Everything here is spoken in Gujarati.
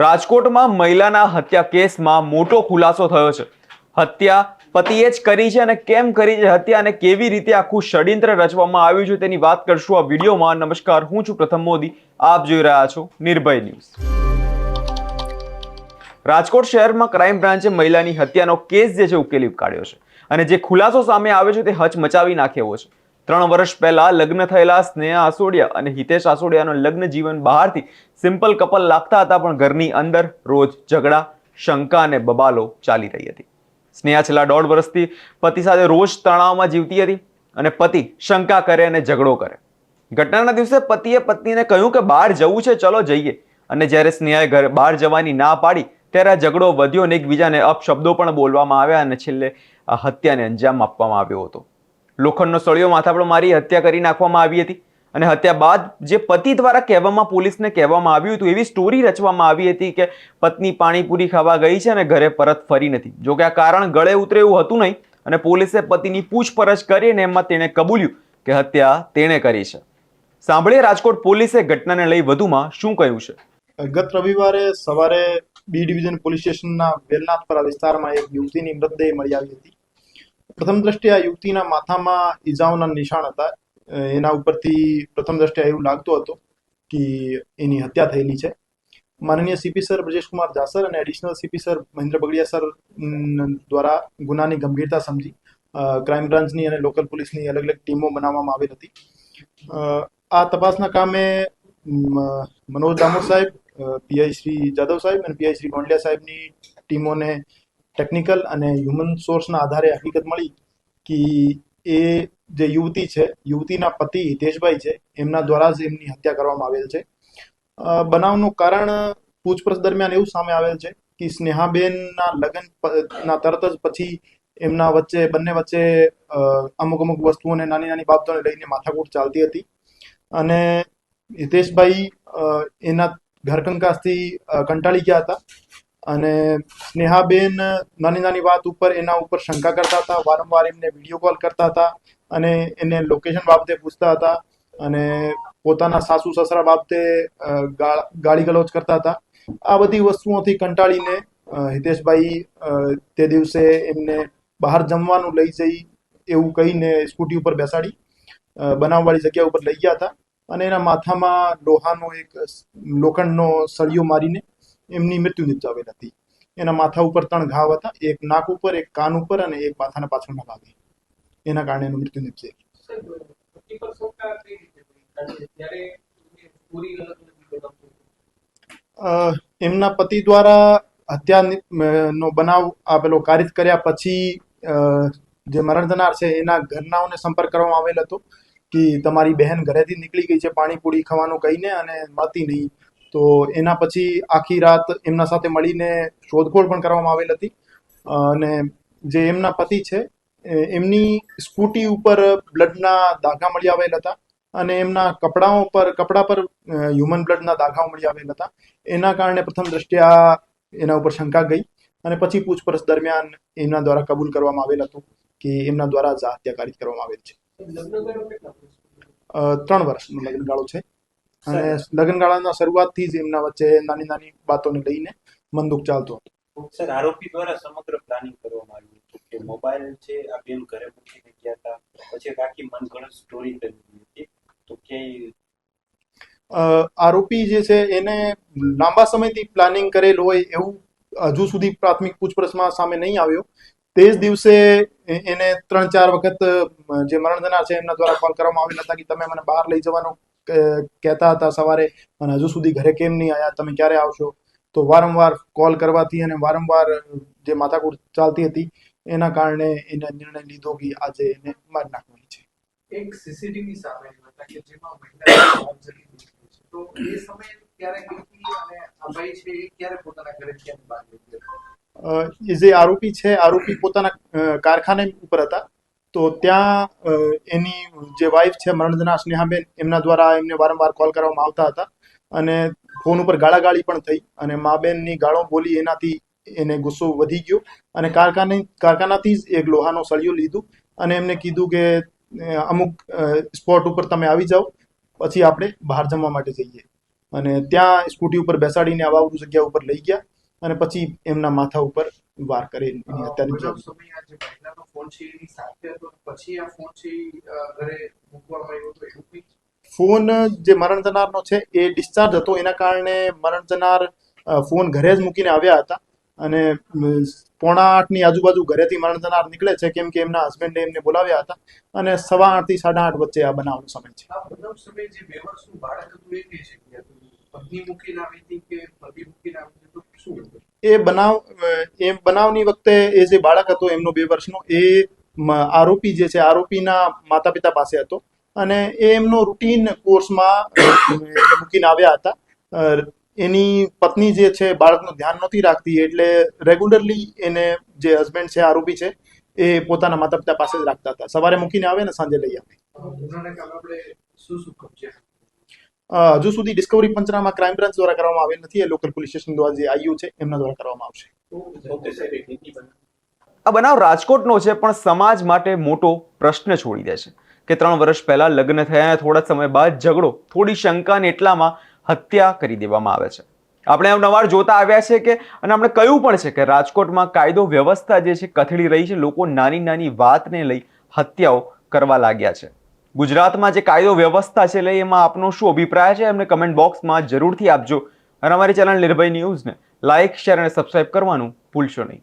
રાજકોટમાં મહિલાના હત્યા કેસમાં મોટો ખુલાસો થયો છે. હત્યા પતિએ જ કરી છે અને કેમ કરી છે? હત્યા અને કેવી રીતે આખું ષડયંત્ર રચવામાં આવ્યું છે તેની વાત કરશું આ વિડીયોમાં. નમસ્કાર, હું છું પ્રથમ મોદી. આપ જોઈ રહ્યા છો નિર્ભય ન્યૂઝ. રાજકોટ શહેરમાં ક્રાઇમ બ્રાન્ચે મહિલાની હત્યાનો કેસ જે છે ઉકેલી કાઢ્યો છે. અને જે ખુલાસો સામે આવ્યો છે તે હચમચાવી નાખ્યો છે. ત્રણ વર્ષ પહેલા લગ્ન થયેલા સ્નેહા આસોડિયા અને હિતેશ આસોડિયાનો લગ્ન જીવન બહારથી સિમ્પલ કપલ લાગતા હતા, પણ ઘરની અંદર રોજ ઝઘડા, શંકા અને બબાલો ચાલી રહી હતી. સ્નેહા છેલ્લા દોઢ વર્ષથી પતિ સાથે રોજ તણાવમાં જીવતી હતી અને પતિ શંકા કરે અને ઝઘડો કરે. ઘટનાના દિવસે પતિએ પત્નીને કહ્યું કે બહાર જવું છે, ચલો જઈએ. અને જ્યારે સ્નેહાએ ઘરે બહાર જવાની ના પાડી, ત્યારે આ ઝઘડો વધ્યો અને એકબીજાને અપશબ્દો પણ બોલવામાં આવ્યા અને છેલ્લે હત્યાને અંજામ આપવામાં આવ્યો હતો. લોખંડનો સળિયો માથા પર મારી હત્યા કરી નાખવામાં આવી હતી. અને હત્યા બાદ જે પતિ દ્વારા કહેવામાં, પોલીસને કહેવામાં આવ્યું હતું, એવી સ્ટોરી રચવામાં આવી હતી કે પત્ની પાણીપુરી ખાવા ગઈ છે અને ઘરે પરત ફરી નથી. જોકે આ કારણ ગળે ઉતરે એવું હતું નહીં અને પોલીસે પતિની પૂછપરછ કરી અને એમાં તેણે કબૂલ્યું કે હત્યા તેણે કરી છે. સાંભળીએ રાજકોટ પોલીસે ઘટનાને લઈ વધુમાં શું કહ્યું છે. ગત રવિવારે સવારે બી ડિવિઝન પોલીસ સ્ટેશનના વેલનાથપરા વિસ્તારમાં એક યુવતીની મૃતદેહ મળી આવી હતી. પ્રથમ દ્રષ્ટિએ આ યુવતીના માથામાં ઈજાઓના નિશાન હતા. એના ઉપરથી પ્રથમ દ્રષ્ટિએ એવું લાગતું હતું કે એની હત્યા થયેલી છે. માનનીય સીપી સર બ્રજેશકુમાર જાસર અને additional CP sir Mahendra Bagadia sir દ્વારા ગુનાની ગંભીરતા સમજી ક્રાઇમ બ્રાન્ચની અને લોકલ પોલીસની અલગ અલગ ટીમો બનાવવામાં આવેલ હતી. આ તપાસના કામે મનોજ દામોદ સાહેબ પીઆઈ શ્રી જાદવ સાહેબ અને પીઆઈ શ્રી ગોંડલિયા સાહેબની ટીમોને ટેકનિકલ અને હ્યુમન સોર્સના આધારે હકીકત મળી કે એ જે યુવતી છે, યુવતીના પતિ હિતેશભાઈ છે, એમના દ્વારા જ એમની હત્યા કરવામાં આવેલ છે. બનાવનું કારણ પૂછપરછ દરમિયાન એવું સામે આવેલ છે કે સ્નેહાબેનના લગ્ન ના તરત જ પછી એમના વચ્ચે, બંને વચ્ચે અમુક અમુક વસ્તુઓને નાની નાની બાબતોને લઈને માથાકૂટ ચાલતી હતી. અને હિતેશભાઈ એના ઘરકંકાસથી કંટાળી ગયા હતા. અને સ્નેહાબેન નાની નાની વાત ઉપર એના ઉપર શંકા કરતા હતા, વારંવાર એમને વીડિયો કોલ કરતા હતા અને એને લોકેશન બાબતે પૂછતા હતા અને પોતાના સાસુ સસરા બાબતે ગાળી ગલોચ કરતા હતા. આ બધી વસ્તુઓથી કંટાળીને હિતેશભાઈ તે દિવસે એમને બહાર જમવાનું લઈ જઈ એવું કહીને સ્કૂટી ઉપર બેસાડી બનાવવાળી જગ્યા ઉપર લઈ ગયા હતા. અને એના માથામાં લોહાનો એક લોખંડનો સળિયો મારીને એમની મૃત્યુ નિપજાવેલ હતી. એના માથા ઉપર ત્રણ ઘાવ હતા, એક નાક ઉપર, એક કાન ઉપર અને એક માથાના પાછળના ભાગે. એના કારણે એનું મૃત્યુ જ્યારે એમને પતિ દ્વારા હત્યા નો બનાવ આપેલો કારિત કર્યા પછી જે મરણ થનાર છે, એના ઘરનાઓને સંપર્ક કરવામાં આવેલ હતો કે તમારી બહેન ઘરેથી નીકળી ગઈ છે પાણીપુરી ખાવાનું કહીને અને મળતી નહીં. તો એના પછી આખી રાત એમના સાથે મળીને શોધખોળ પણ કરવામાં આવેલ હતી. અને જે એમના પતિ છે એમની સ્કૂટી ઉપર બ્લડના દાગા મળી આવેલ હતા અને એમના કપડાઓ પર, કપડા પર હ્યુમન બ્લડના દાગાઓ મળી આવેલ હતા. એના કારણે પ્રથમ દ્રષ્ટિએ એના ઉપર શંકા ગઈ અને પછી પૂછપરછ દરમિયાન એમના દ્વારા કબૂલ કરવામાં આવેલ હતું કે એમના દ્વારા જ આ હત્યા કરવામાં આવેલ છે. ત્રણ વર્ષનો લગ્નગાળો છે. અને લગ્નગાળાના શરૂઆતથી જ એમના વચ્ચે નાની નાની બાતોને લઈને મંદુક ચાલતો હતો. સર આરોપી દ્વારા સમગ્ર પ્લાનિંગ કરવામાં આવ્યું હતું કે મોબાઈલ છે આ બેન ઘરે મૂકીને ગયા હતા પછી બાકી મનગણત સ્ટોરી કરી હતી. તો ક્યાંય અ, આરોપી જે છે એને લાંબા સમયથી પ્લાનિંગ કરેલ હોય એવું હજુ સુધી પ્રાથમિક પૂછપરછમાં સામે નહીં આવ્યો. તે જ દિવસે એને ત્રણ ચાર વખત જે મરણ થનાર છે એમના દ્વારા કોલ કરવામાં આવેલા હતા કે તમે મને બહાર લઈ જવાનું કહેતા હતા સવારે અને હજુ સુધી ઘરે કેમ નહીં આવ્યા તમે ક્યારે આવશો? તો વારંવાર કોલ કરવાથી અને વારંવાર જે માથાકૂટ ચાલતી હતી એના કારણે એને નિર્ણય લીધો કે આજે એને મારી નાખવાની છે. એક સીસીટીવી સામે હતા કે જેમાં મહિલા. તો એ સમયે ક્યારે ગઈ અને આ ભાઈ છે એ ક્યારે પોતાના ઘરે કેમ બહાર એ જે આરોપી છે આરોપી પોતાના કારખાને ઉપર હતા. તો ત્યાં એની જે વાઈફ છે મરણજના સ્નેહાબેન, એમના દ્વારા એમને વારંવાર કોલ કરવામાં આવતા હતા. અને ફોન ઉપર ગાળાગાળી પણ થઈ અને મા બેનની ગાળો બોલી એનાથી એને ગુસ્સો વધી ગયો અને કારખાને, કારખાનાથી જ એક લોહાનો સળિયો લીધું અને એમને કીધું કે અમુક સ્પોટ ઉપર તમે આવી જાઓ, પછી આપણે બહાર જમવા માટે જઈએ. અને ત્યાં સ્કૂટી ઉપર બેસાડીને આવા જગ્યા ઉપર લઈ ગયા અને પછી એમના માથા ઉપર વાર કરે એની આ જે મહિલાનો ફોન છે એની સાથે હતો પછી આ ફોન છે ઘરે મૂકવામાં આવ્યો હતો એવું કંઈક ફોન જે મરણ જનારનો છે એ ડિસ્ચાર્જ હતો. એના કારણે મરણ જનાર ફોન ઘરે જ મૂકીને આવ્યા હતા. અને પોણા આઠની આજુબાજુ ઘરેથી મરણ જનાર નીકળે છે કેમ કે એમના હસબન્ડે એમને બોલાવ્યા હતા. અને સવા આઠથી સાડા આઠ વચ્ચે આ બનાવનો સમય છે. આ બનાવ સમયે જે બે વર્ષનું બાળક હતું એ પત્ની મૂકીને આવી હતી કે પતિ મૂકીને આવી હતી? તો શું એ બનાવ, એ બનાવની વખતે એ જે બાળક હતો, એમનો બે વર્ષનો, એ આરોપી જે છે, આરોપીના માતા પિતા પાસે હતો. અને એ એમનો રૂટીન કોર્સમાં મૂકીને આવ્યા હતા. એની પત્ની જે છે, બાળકનું ધ્યાન નહોતી રાખતી, એટલે રેગ્યુલરલી એને જે હસબન્ડ છે, આરોપી છે, એ પોતાના માતા પિતા પાસે જ રાખતા હતા. સવારે મૂકીને આવે ને સાંજે લઈ આવે. હજુ સુધી ડિસ્કવરી પંચનામા ક્રાઇમ બ્રાન્ચ દ્વારા કરવામાં આવેલ નથી. એ લોકલ પોલીસ સ્ટેશન દ્વારા જે આઈયુ છે, એમના દ્વારા કરવામાં આવશે. આ બનાવ રાજકોટનો છે, પણ સમાજ માટે મોટો પ્રશ્ન છોડી દે છે કે ત્રણ વર્ષ પહેલા લગ્ન થયા થોડા સમય બાદ ઝઘડો, થોડી શંકાને એટલામાં હત્યા કરી દેવામાં આવે છે. આપણે અવનવાર જોતા આવ્યા છે કે, અને આપણે કહ્યું પણ છે કે રાજકોટમાં કાયદો વ્યવસ્થા જે છે, કથળી રહી છે, લોકો નાની નાની વાતને લઈ હત્યાઓ કરવા લાગ્યા છે. ગુજરાતમાં જે કાયદો વ્યવસ્થા છે લઈ એમાં આપનો શું અભિપ્રાય છે એમને કમેન્ટ બોક્સમાં જરૂરથી આપજો. અને અમારી ચેનલ નિર્ભય ન્યૂઝને લાઇક શેર અને સબસ્ક્રાઇબ કરવાનું ભૂલશો નહીં.